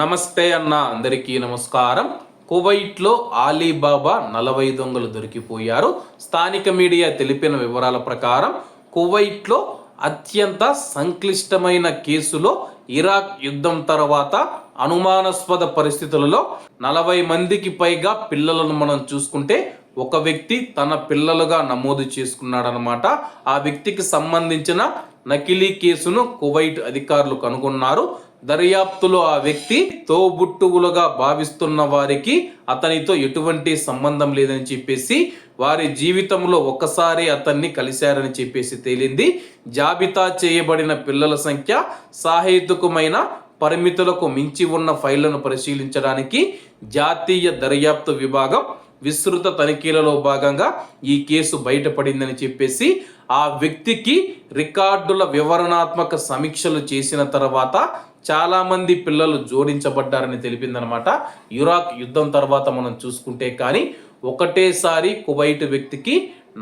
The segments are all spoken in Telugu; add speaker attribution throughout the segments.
Speaker 1: నమస్తే అన్న అందరికీ నమస్కారం. కువైట్లో ఆలీబాబా నలభై దొంగలు దొరికిపోయారు. స్థానిక మీడియా తెలిపిన వివరాల ప్రకారం కువైట్లో అత్యంత సంక్లిష్టమైన కేసులో ఇరాక్ యుద్ధం తర్వాత అనుమానాస్పద పరిస్థితులలో నలభై మందికి పైగా పిల్లలను మనం చూసుకుంటే ఒక వ్యక్తి తన పిల్లలుగా నమోదు చేసుకున్నాడనమాట ఆ వ్యక్తికి సంబంధించిన నకిలీ కేసును కువైట్ అధికారులు కనుగొన్నారు. దర్యాప్తులో ఆ వ్యక్తి తోబుట్టువులుగా భావిస్తున్న వారికి అతనితో ఎటువంటి సంబంధం లేదని చెప్పేసి వారి జీవితంలో ఒక్కసారి అతన్ని కలిశారని చెప్పేసి తేలింది. జాబితా చేయబడిన పిల్లల సంఖ్య సాహేతుకమైన పరిమితులకు మించి ఉన్న ఫైళ్ళను పరిశీలించడానికి జాతీయ దర్యాప్తు విభాగం విస్తృత తనిఖీలలో భాగంగా ఈ కేసు బయటపడిందని చెప్పేసి ఆ వ్యక్తికి రికార్డుల వివరణాత్మక సమీక్షలు చేసిన తర్వాత చాలామంది పిల్లలు జోడించబడ్డారని తెలిపిందనమాట. ఇరాక్ యుద్ధం తర్వాత మనం చూసుకుంటే కానీ ఒకటేసారి కువైట్ వ్యక్తికి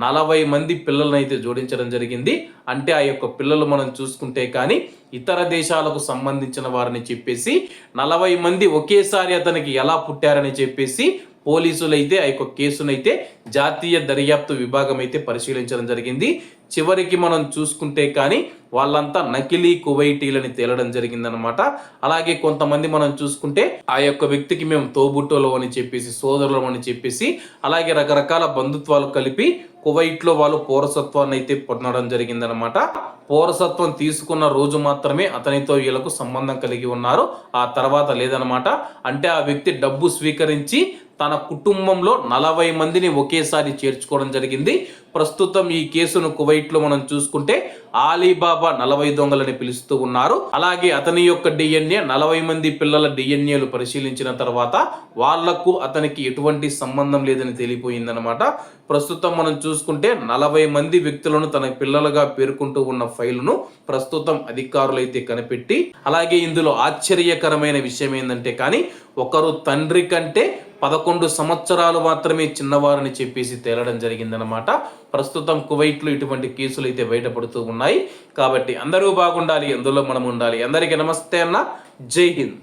Speaker 1: నలభై మంది పిల్లలను అయితే జోడించడం జరిగింది. అంటే ఆ యొక్క పిల్లలు మనం చూసుకుంటే కానీ ఇతర దేశాలకు సంబంధించిన వారని చెప్పేసి నలభై మంది ఒకేసారి అతనికి ఎలా పుట్టారని చెప్పేసి పోలీసులైతే ఆ యొక్క కేసునైతే జాతీయ దర్యాప్తు విభాగం అయితే పరిశీలించడం జరిగింది. చివరికి మనం చూసుకుంటే కానీ వాళ్ళంతా నకిలీ కువైటీలని తేలడం జరిగిందనమాట అలాగే కొంతమంది మనం చూసుకుంటే ఆ యొక్క వ్యక్తికి మేము తోబుట్టోలు అని చెప్పేసి సోదరులం అని చెప్పేసి అలాగే రకరకాల బంధుత్వాలు కలిపి కువైట్లో వాళ్ళు పౌరసత్వాన్ని అయితే పొందడం జరిగిందనమాట పౌరసత్వం తీసుకున్న రోజు మాత్రమే అతనితో వీళ్ళకు సంబంధం కలిగి ఉన్నారు. ఆ తర్వాత లేదనమాట అంటే ఆ వ్యక్తి డబ్బు స్వీకరించి తన కుటుంబంలో నలభై మందిని ఒకేసారి చేర్చుకోవడం జరిగింది. ప్రస్తుతం ఈ కేసును కువైట్లో మనం చూసుకుంటే ఆలీబాబా నలభై దొంగలని పిలుస్తూ ఉన్నారు. అలాగే అతని యొక్క డిఎన్ఏ నలభై మంది పిల్లల డిఎన్ఏలు పరిశీలించిన తర్వాత వాళ్ళకు అతనికి ఎటువంటి సంబంధం లేదని తెలియపోయిందనమాట ప్రస్తుతం మనం చూసుకుంటే నలభై మంది వ్యక్తులను తన పిల్లలుగా పేర్కొంటూ ఉన్న ఫైలును ప్రస్తుతం అధికారులైతే కనిపెట్టి అలాగే ఇందులో ఆశ్చర్యకరమైన విషయం ఏంటంటే కానీ ఒకరు తండ్రి కంటే పదకొండు సంవత్సరాలు మాత్రమే చిన్నవారని చెప్పేసి తేలడం జరిగిందనమాట ప్రస్తుతం కువైట్లో ఇటువంటి కేసులు అయితే బయటపడుతూ ఉన్నాయి. కాబట్టి అందరూ బాగుండాలి అందులో మనం ఉండాలి. అందరికీ నమస్తే అన్న. జై హింద్.